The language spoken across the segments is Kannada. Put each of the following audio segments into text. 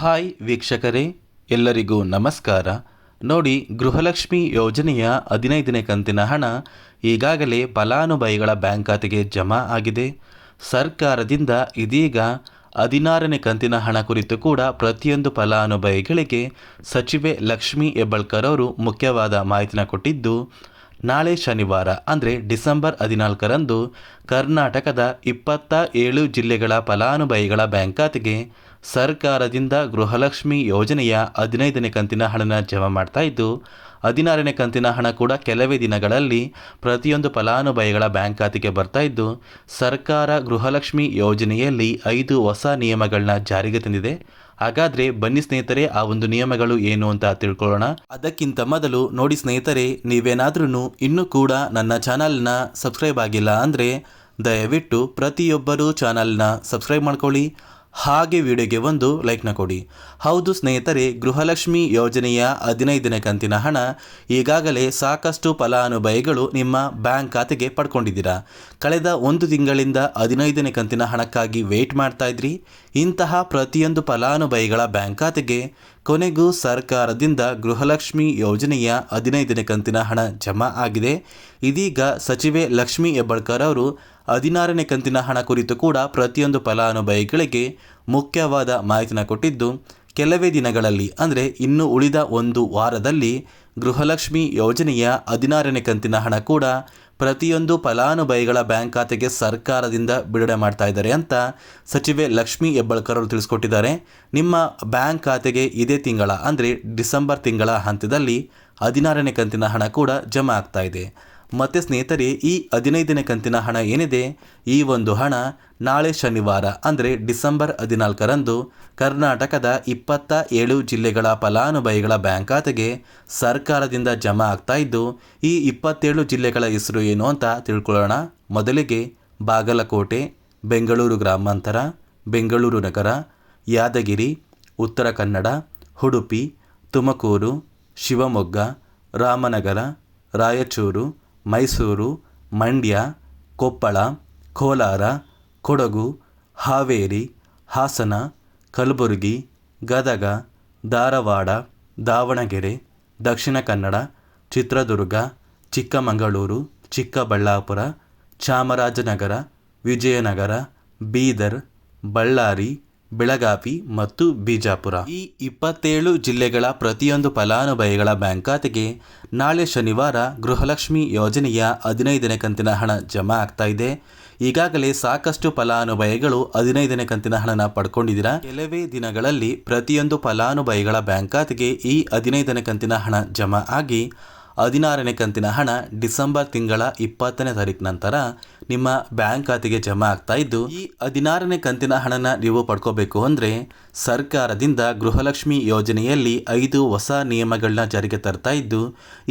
ಹಾಯ್ ವೀಕ್ಷಕರೇ, ಎಲ್ಲರಿಗೂ ನಮಸ್ಕಾರ. ನೋಡಿ, ಗೃಹಲಕ್ಷ್ಮಿ ಯೋಜನೆಯ ಹದಿನೈದನೇ ಕಂತಿನ ಹಣ ಈಗಾಗಲೇ ಫಲಾನುಭವಿಗಳ ಬ್ಯಾಂಕ್ ಖಾತೆಗೆ ಜಮಾ ಆಗಿದೆ. ಸರ್ಕಾರದಿಂದ ಇದೀಗ ಹದಿನಾರನೇ ಕಂತಿನ ಹಣ ಕುರಿತು ಕೂಡ ಪ್ರತಿಯೊಂದು ಫಲಾನುಭವಿಗಳಿಗೆ ಸಚಿವೆ ಲಕ್ಷ್ಮಿ ಹೆಬ್ಬಳ್ಕರ್ ಅವರು ಮುಖ್ಯವಾದ ಮಾಹಿತಿನ ಕೊಟ್ಟಿದ್ದು, ನಾಳೆ ಶನಿವಾರ, ಅಂದರೆ ಡಿಸೆಂಬರ್ ಹದಿನಾಲ್ಕರಂದು ಕರ್ನಾಟಕದ ಇಪ್ಪತ್ತ ಏಳು ಜಿಲ್ಲೆಗಳ ಫಲಾನುಭವಿಗಳ ಬ್ಯಾಂಕ್ ಖಾತೆಗೆ ಸರ್ಕಾರದಿಂದ ಗೃಹಲಕ್ಷ್ಮಿ ಯೋಜನೆಯ ಹದಿನೈದನೇ ಕಂತಿನ ಹಣನ ಜಮಾ ಮಾಡ್ತಾ ಇದ್ದು, ಹದಿನಾರನೇ ಕಂತಿನ ಹಣ ಕೂಡ ಕೆಲವೇ ದಿನಗಳಲ್ಲಿ ಪ್ರತಿಯೊಂದು ಫಲಾನುಭವಿಗಳ ಬ್ಯಾಂಕ್ ಖಾತೆಗೆ ಬರ್ತಾ ಇದ್ದು, ಸರ್ಕಾರ ಗೃಹಲಕ್ಷ್ಮಿ ಯೋಜನೆಯಲ್ಲಿ ಐದು ಹೊಸ ನಿಯಮಗಳನ್ನ ಜಾರಿಗೆ ತಂದಿದೆ. ಹಾಗಾದರೆ ಬನ್ನಿ ಸ್ನೇಹಿತರೆ, ಆ ಒಂದು ನಿಯಮಗಳು ಏನು ಅಂತ ತಿಳ್ಕೊಳ್ಳೋಣ. ಅದಕ್ಕಿಂತ ಮೊದಲು ನೋಡಿ ಸ್ನೇಹಿತರೆ ನೀವೇನಾದ್ರೂ ಇನ್ನೂ ಕೂಡ ನನ್ನ ಚಾನಲ್ನ ಸಬ್ಸ್ಕ್ರೈಬ್ ಆಗಿಲ್ಲ ಅಂದರೆ ದಯವಿಟ್ಟು ಪ್ರತಿಯೊಬ್ಬರೂ ಚಾನಲ್ನ ಸಬ್ಸ್ಕ್ರೈಬ್ ಮಾಡ್ಕೊಳ್ಳಿ. ಹಾಗೆ ವಿಡಿಯೋಗೆ ಒಂದು ಲೈಕ್ನ ಕೊಡಿ. ಹೌದು ಸ್ನೇಹಿತರೆ, ಗೃಹಲಕ್ಷ್ಮಿ ಯೋಜನೆಯ ಹದಿನೈದನೇ ಕಂತಿನ ಹಣ ಈಗಾಗಲೇ ಸಾಕಷ್ಟು ಫಲಾನುಭವಿಗಳು ನಿಮ್ಮ ಬ್ಯಾಂಕ್ ಖಾತೆಗೆ ಪಡ್ಕೊಂಡಿದ್ದೀರಾ? ಕಳೆದ ಒಂದು ತಿಂಗಳಿಂದ ಹದಿನೈದನೇ ಕಂತಿನ ಹಣಕ್ಕಾಗಿ ವೇಟ್ ಮಾಡ್ತಾ ಇದ್ರಿ? ಇಂತಹ ಪ್ರತಿಯೊಂದು ಫಲಾನುಭವಿಗಳ ಬ್ಯಾಂಕ್ ಖಾತೆಗೆ ಕೊನೆಗೂ ಸರ್ಕಾರದಿಂದ ಗೃಹಲಕ್ಷ್ಮಿ ಯೋಜನೆಯ ಹದಿನೈದನೇ ಕಂತಿನ ಹಣ ಜಮಾ ಆಗಿದೆ. ಇದೀಗ ಸಚಿವೆ ಲಕ್ಷ್ಮಿ ಹೆಬ್ಬಾಳ್ಕರ್ ಅವರು ಹದಿನಾರನೇ ಕಂತಿನ ಹಣ ಕುರಿತು ಕೂಡ ಪ್ರತಿಯೊಂದು ಫಲಾನುಭವಿಗಳಿಗೆ ಮುಖ್ಯವಾದ ಮಾಹಿತಿನ ಕೊಟ್ಟಿದ್ದು, ಕೆಲವೇ ದಿನಗಳಲ್ಲಿ, ಅಂದರೆ ಇನ್ನು ಉಳಿದ ಒಂದು ವಾರದಲ್ಲಿ ಗೃಹಲಕ್ಷ್ಮಿ ಯೋಜನೆಯ ಹದಿನಾರನೇ ಕಂತಿನ ಹಣ ಕೂಡ ಪ್ರತಿಯೊಂದು ಫಲಾನುಭವಿಗಳ ಬ್ಯಾಂಕ್ ಖಾತೆಗೆ ಸರ್ಕಾರದಿಂದ ಬಿಡುಗಡೆ ಮಾಡ್ತಾ ಇದ್ದಾರೆ ಅಂತ ಸಚಿವೆ ಲಕ್ಷ್ಮಿ ಹೆಬ್ಬಳ್ಕರ್ ಅವರು ತಿಳಿಸ್ಕೊಟ್ಟಿದ್ದಾರೆ. ನಿಮ್ಮ ಬ್ಯಾಂಕ್ ಖಾತೆಗೆ ಇದೇ ತಿಂಗಳ, ಅಂದರೆ ಡಿಸೆಂಬರ್ ತಿಂಗಳ ಹಂತದಲ್ಲಿ ಹದಿನಾರನೇ ಕಂತಿನ ಹಣ ಕೂಡ ಜಮಾ ಆಗ್ತಾ ಮತ್ತು ಸ್ನೇಹಿತರೆ, ಈ ಹದಿನೈದನೇ ಕಂತಿನ ಹಣ ಏನಿದೆ? ಈ ಒಂದು ಹಣ ನಾಳೆ ಶನಿವಾರ, ಅಂದರೆ ಡಿಸೆಂಬರ್ ಹದಿನಾಲ್ಕರಂದು ಕರ್ನಾಟಕದ ಇಪ್ಪತ್ತ ಏಳು ಜಿಲ್ಲೆಗಳ ಫಲಾನುಭವಿಗಳ ಬ್ಯಾಂಕ್ ಖಾತೆಗೆ ಸರ್ಕಾರದಿಂದ ಜಮಾ ಆಗ್ತಾ ಇದ್ದು, ಈ ಇಪ್ಪತ್ತೇಳು ಜಿಲ್ಲೆಗಳ ಹೆಸರು ಏನು ಅಂತ ತಿಳ್ಕೊಳ್ಳೋಣ. ಮೊದಲಿಗೆ ಬಾಗಲಕೋಟೆ, ಬೆಂಗಳೂರು ಗ್ರಾಮಾಂತರ, ಬೆಂಗಳೂರು ನಗರ, ಯಾದಗಿರಿ, ಉತ್ತರ ಕನ್ನಡ, ಉಡುಪಿ, ತುಮಕೂರು, ಶಿವಮೊಗ್ಗ, ರಾಮನಗರ, ರಾಯಚೂರು ಮೈಸೂರು, ಮಂಡ್ಯ, ಕೊಪ್ಪಳ, ಕೋಲಾರ, ಕೊಡಗು, ಹಾವೇರಿ, ಹಾಸನ, ಕಲಬುರಗಿ, ಗದಗ, ಧಾರವಾಡ, ದಾವಣಗೆರೆ, ದಕ್ಷಿಣ ಕನ್ನಡ, ಚಿತ್ರದುರ್ಗ, ಚಿಕ್ಕಮಗಳೂರು, ಚಿಕ್ಕಬಳ್ಳಾಪುರ, ಚಾಮರಾಜನಗರ, ವಿಜಯನಗರ, ಬೀದರ್, ಬಳ್ಳಾರಿ ಬೆಳಗಾವಿ ಮತ್ತು ಬಿಜಾಪುರ. ಈ ಇಪ್ಪತ್ತೇಳು ಜಿಲ್ಲೆಗಳ ಪ್ರತಿಯೊಂದು ಫಲಾನುಭವಿಗಳ ಬ್ಯಾಂಕ್ ಖಾತೆಗೆ ನಾಳೆ ಶನಿವಾರ ಗೃಹಲಕ್ಷ್ಮಿ ಯೋಜನೆಯ ಹದಿನೈದನೇ ಕಂತಿನ ಹಣ ಜಮಾ ಆಗ್ತಾ ಇದೆ. ಈಗಾಗಲೇ ಸಾಕಷ್ಟು ಫಲಾನುಭವಿಗಳು ಹದಿನೈದನೇ ಕಂತಿನ ಹಣನ ಪಡ್ಕೊಂಡಿದ್ದೀರಾ? ಕೆಲವೇ ದಿನಗಳಲ್ಲಿ ಪ್ರತಿಯೊಂದು ಫಲಾನುಭವಿಗಳ ಬ್ಯಾಂಕ್ ಖಾತೆಗೆ ಈ ಹದಿನೈದನೇ ಕಂತಿನ ಹಣ ಜಮಾ ಆಗಿ ಹದಿನಾರನೇ ಕಂತಿನ ಹಣ ಡಿಸೆಂಬರ್ ತಿಂಗಳ ಇಪ್ಪತ್ತನೇ ತಾರೀಕು ನಂತರ ನಿಮ್ಮ ಬ್ಯಾಂಕ್ ಖಾತೆಗೆ ಜಮಾ ಆಗ್ತಾ ಇದ್ದು, ಈ ಹದಿನಾರನೇ ಕಂತಿನ ಹಣನ ನೀವು ಪಡ್ಕೋಬೇಕು ಅಂದರೆ ಸರ್ಕಾರದಿಂದ ಗೃಹಲಕ್ಷ್ಮಿ ಯೋಜನೆಯಲ್ಲಿ ಐದು ಹೊಸ ನಿಯಮಗಳನ್ನ ಜಾರಿಗೆ ತರ್ತಾ ಇದ್ದು,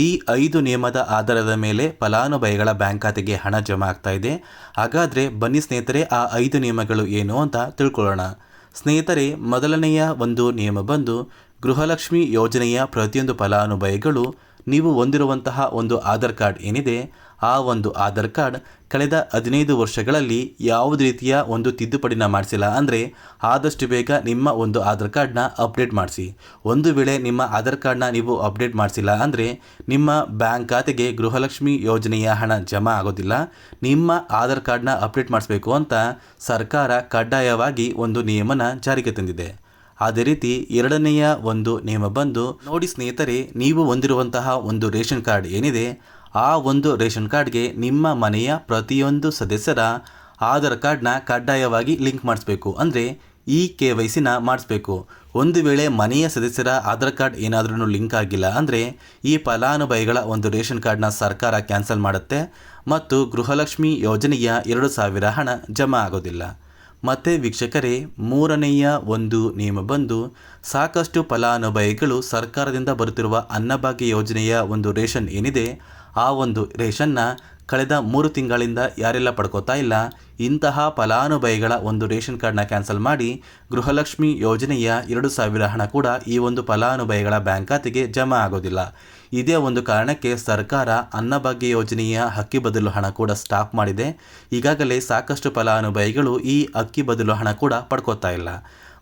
ಈ ಐದು ನಿಯಮದ ಆಧಾರದ ಮೇಲೆ ಫಲಾನುಭವಿಗಳ ಬ್ಯಾಂಕ್ ಖಾತೆಗೆ ಹಣ ಜಮಾ ಆಗ್ತಾ ಇದೆ. ಹಾಗಾದರೆ ಬನ್ನಿ ಸ್ನೇಹಿತರೆ, ಆ ಐದು ನಿಯಮಗಳು ಏನು ಅಂತ ತಿಳ್ಕೊಳ್ಳೋಣ. ಸ್ನೇಹಿತರೆ, ಮೊದಲನೆಯ ಒಂದು ನಿಯಮ ಬಂದು, ಗೃಹಲಕ್ಷ್ಮಿ ಯೋಜನೆಯ ಪ್ರತಿಯೊಂದು ಫಲಾನುಭವಿಗಳು ನೀವು ಹೊಂದಿರುವಂತಹ ಒಂದು ಆಧಾರ್ ಕಾರ್ಡ್ ಏನಿದೆ, ಆ ಒಂದು ಆಧಾರ್ ಕಾರ್ಡ್ ಕಳೆದ ಹದಿನೈದು ವರ್ಷಗಳಲ್ಲಿ ಯಾವುದೇ ರೀತಿಯ ಒಂದು ತಿದ್ದುಪಡಿನ ಮಾಡಿಸಿಲ್ಲ ಅಂದರೆ ಆದಷ್ಟು ಬೇಗ ನಿಮ್ಮ ಒಂದು ಆಧಾರ್ ಕಾರ್ಡ್ನ ಅಪ್ಡೇಟ್ ಮಾಡಿಸಿ. ಒಂದು ವೇಳೆ ನಿಮ್ಮ ಆಧಾರ್ ಕಾರ್ಡ್ನ ನೀವು ಅಪ್ಡೇಟ್ ಮಾಡಿಸಿಲ್ಲ ಅಂದರೆ ನಿಮ್ಮ ಬ್ಯಾಂಕ್ ಖಾತೆಗೆ ಗೃಹಲಕ್ಷ್ಮಿ ಯೋಜನೆಯ ಹಣ ಜಮಾ ಆಗೋದಿಲ್ಲ. ನಿಮ್ಮ ಆಧಾರ್ ಕಾರ್ಡ್ನ ಅಪ್ಡೇಟ್ ಮಾಡಿಸಬೇಕು ಅಂತ ಸರ್ಕಾರ ಕಡ್ಡಾಯವಾಗಿ ಒಂದು ನಿಯಮನ ಜಾರಿಗೆ ತಂದಿದೆ. ಅದೇ ರೀತಿ ಎರಡನೆಯ ಒಂದು ನಿಯಮ ಬಂದು, ನೋಡಿ ಸ್ನೇಹಿತರೆ, ನೀವು ಹೊಂದಿರುವಂತಹ ಒಂದು ರೇಷನ್ ಕಾರ್ಡ್ ಏನಿದೆ, ಆ ಒಂದು ರೇಷನ್ ಕಾರ್ಡ್ಗೆ ನಿಮ್ಮ ಮನೆಯ ಪ್ರತಿಯೊಂದು ಸದಸ್ಯರ ಆಧಾರ್ ಕಾರ್ಡ್ನ ಕಡ್ಡಾಯವಾಗಿ ಲಿಂಕ್ ಮಾಡಿಸ್ಬೇಕು. ಅಂದರೆ ಈ ಕೆ ವೈ ಸಿನ ಮಾಡಿಸ್ಬೇಕು. ಒಂದು ವೇಳೆ ಮನೆಯ ಸದಸ್ಯರ ಆಧಾರ್ ಕಾರ್ಡ್ ಏನಾದರೂ ಲಿಂಕ್ ಆಗಿಲ್ಲ ಅಂದರೆ ಈ ಫಲಾನುಭವಿಗಳ ಒಂದು ರೇಷನ್ ಕಾರ್ಡ್ನ ಸರ್ಕಾರ ಕ್ಯಾನ್ಸಲ್ ಮಾಡುತ್ತೆ ಮತ್ತು ಗೃಹಲಕ್ಷ್ಮಿ ಯೋಜನೆಯ ಎರಡು ಸಾವಿರ ಹಣ ಜಮಾ ಆಗೋದಿಲ್ಲ. ಮತ್ತು ವೀಕ್ಷಕರೇ, ಮೂರನೆಯ ಒಂದು ನಿಯಮ ಬಂದು, ಸಾಕಷ್ಟು ಫಲಾನುಭವಿಗಳು ಸರ್ಕಾರದಿಂದ ಬರುತ್ತಿರುವ ಅನ್ನಭಾಗ್ಯ ಯೋಜನೆಯ ಒಂದು ರೇಷನ್ ಏನಿದೆ, ಆ ಒಂದು ರೇಷನ್ನ ಕಳೆದ ಮೂರು ತಿಂಗಳಿಂದ ಯಾರೆಲ್ಲ ಪಡ್ಕೋತಾ ಇಲ್ಲ, ಇಂತಹ ಫಲಾನುಭವಿಗಳ ಒಂದು ರೇಷನ್ ಕಾರ್ಡ್ನ ಕ್ಯಾನ್ಸಲ್ ಮಾಡಿ ಗೃಹಲಕ್ಷ್ಮಿ ಯೋಜನೆಯ ಎರಡು ಸಾವಿರ ಹಣ ಕೂಡ ಈ ಒಂದು ಫಲಾನುಭವಿಗಳ ಬ್ಯಾಂಕ್ ಖಾತೆಗೆ ಜಮಾ ಆಗೋದಿಲ್ಲ. ಇದೇ ಒಂದು ಕಾರಣಕ್ಕೆ ಸರ್ಕಾರ ಅನ್ನಭಾಗ್ಯ ಯೋಜನೆಯ ಅಕ್ಕಿ ಬದಲು ಹಣ ಕೂಡ ಸ್ಟಾಪ್ ಮಾಡಿದೆ. ಈಗಾಗಲೇ ಸಾಕಷ್ಟು ಫಲಾನುಭವಿಗಳು ಈ ಅಕ್ಕಿ ಬದಲು ಹಣ ಕೂಡ ಪಡ್ಕೋತಾ ಇಲ್ಲ.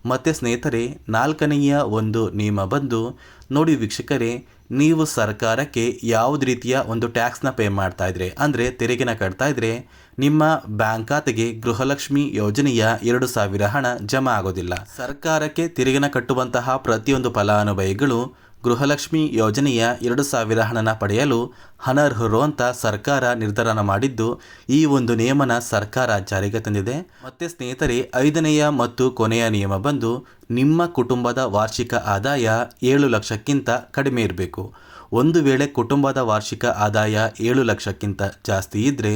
ಮತ್ತು ಸ್ನೇಹಿತರೆ, ನಾಲ್ಕನೆಯ ಒಂದು ನಿಯಮ ಬಂದು, ನೋಡಿ ವೀಕ್ಷಕರೇ, ನೀವು ಸರ್ಕಾರಕ್ಕೆ ಯಾವುದೇ ರೀತಿಯ ಒಂದು ಟ್ಯಾಕ್ಸ್ನ ಪೇ ಮಾಡ್ತಾ ಇದ್ರೆ? ಅಂದರೆ ತೆರಿಗೆನ ಕಟ್ತಾ ಇದ್ರೆ, ನಿಮ್ಮ ಬ್ಯಾಂಕ್ ಖಾತೆಗೆ ಗೃಹಲಕ್ಷ್ಮಿ ಯೋಜನೆಯ ಎರಡು ಸಾವಿರ ಹಣ ಜಮಾ ಆಗೋದಿಲ್ಲ. ಸರ್ಕಾರಕ್ಕೆ ತೆರಿಗೆನ ಕಟ್ಟುವಂತಹ ಪ್ರತಿಯೊಂದು ಫಲಾನುಭವಿಗಳು ಗೃಹಲಕ್ಷ್ಮಿ ಯೋಜನೆಯ ಎರಡು ಸಾವಿರ ಹಣನ ಪಡೆಯಲು ಅನರ್ಹರು ಅಂತ ಸರ್ಕಾರ ನಿರ್ಧಾರ ಮಾಡಿದ್ದು, ಈ ಒಂದು ನಿಯಮನ ಸರ್ಕಾರ ಜಾರಿಗೆ ತಂದಿದೆ. ಮತ್ತೆ ಸ್ನೇಹಿತರೆ, ಐದನೆಯ ಮತ್ತು ಕೊನೆಯ ನಿಯಮ ಬಂದು ನಿಮ್ಮ ಕುಟುಂಬದ ವಾರ್ಷಿಕ ಆದಾಯ ಏಳು ಲಕ್ಷಕ್ಕಿಂತ ಕಡಿಮೆ ಇರಬೇಕು. ಒಂದು ವೇಳೆ ಕುಟುಂಬದ ವಾರ್ಷಿಕ ಆದಾಯ ಏಳು ಲಕ್ಷಕ್ಕಿಂತ ಜಾಸ್ತಿ ಇದ್ದರೆ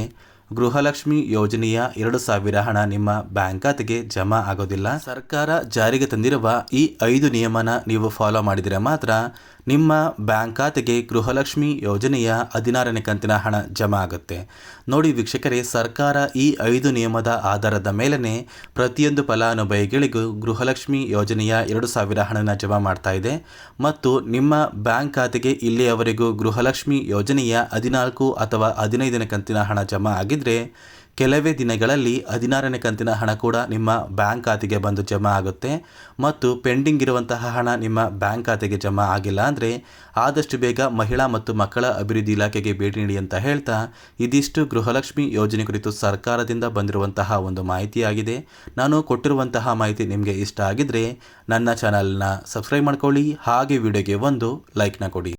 ಗೃಹಲಕ್ಷ್ಮಿ ಯೋಜನೆಯ ಎರಡು ಸಾವಿರ ಹಣ ನಿಮ್ಮ ಬ್ಯಾಂಕ್ ಖಾತೆಗೆ ಜಮಾ ಆಗೋದಿಲ್ಲ. ಸರ್ಕಾರ ಜಾರಿಗೆ ತಂದಿರುವ ಈ ಐದು ನಿಯಮನ ನೀವು ಫಾಲೋ ಮಾಡಿದರೆ ಮಾತ್ರ ನಿಮ್ಮ ಬ್ಯಾಂಕ್ ಖಾತೆಗೆ ಗೃಹಲಕ್ಷ್ಮಿ ಯೋಜನೆಯ ಹದಿನಾರನೇ ಕಂತಿನ ಹಣ ಜಮಾ ಆಗುತ್ತೆ. ನೋಡಿ ವೀಕ್ಷಕರೇ, ಸರ್ಕಾರ ಈ ಐದು ನಿಯಮದ ಆಧಾರದ ಮೇಲೇ ಪ್ರತಿಯೊಂದು ಫಲಾನುಭವಿಗಳಿಗೂ ಗೃಹಲಕ್ಷ್ಮಿ ಯೋಜನೆಯ ಎರಡು ಸಾವಿರ ಹಣನ ಜಮಾ ಮಾಡ್ತಾ ಇದೆ. ಮತ್ತು ನಿಮ್ಮ ಬ್ಯಾಂಕ್ ಖಾತೆಗೆ ಇಲ್ಲಿಯವರೆಗೂ ಗೃಹಲಕ್ಷ್ಮಿ ಯೋಜನೆಯ ಹದಿನಾಲ್ಕು ಅಥವಾ ಹದಿನೈದನೇ ಕಂತಿನ ಹಣ ಜಮಾ ಆಗಿದ್ದರೆ ಕೆಲವೇ ದಿನಗಳಲ್ಲಿ ಹದಿನಾರನೇ ಕಂತಿನ ಹಣ ಕೂಡ ನಿಮ್ಮ ಬ್ಯಾಂಕ್ ಖಾತೆಗೆ ಬಂದು ಜಮಾ ಆಗುತ್ತೆ ಮತ್ತು ಪೆಂಡಿಂಗ್ ಇರುವಂತಹ ಹಣ ನಿಮ್ಮ ಬ್ಯಾಂಕ್ ಖಾತೆಗೆ ಜಮಾ ಆಗಿಲ್ಲ ಅಂದರೆ ಆದಷ್ಟು ಬೇಗ ಮಹಿಳಾ ಮತ್ತು ಮಕ್ಕಳ ಅಭಿವೃದ್ಧಿ ಇಲಾಖೆಗೆ ಭೇಟಿ ನೀಡಿ ಅಂತ ಹೇಳ್ತಾ ಇದಿಷ್ಟು ಗೃಹಲಕ್ಷ್ಮಿ ಯೋಜನೆ ಕುರಿತು ಸರ್ಕಾರದಿಂದ ಬಂದಿರುವಂತಹ ಒಂದು ಮಾಹಿತಿಯಾಗಿದೆ. ನಾನು ಕೊಟ್ಟಿರುವಂತಹ ಮಾಹಿತಿ ನಿಮಗೆ ಇಷ್ಟ ಆಗಿದರೆ ನನ್ನ ಚಾನಲ್ನ ಸಬ್ಸ್ಕ್ರೈಬ್ ಮಾಡ್ಕೊಳ್ಳಿ, ಹಾಗೆ ವಿಡಿಯೋಗೆ ಒಂದು ಲೈಕ್ನ ಕೊಡಿ.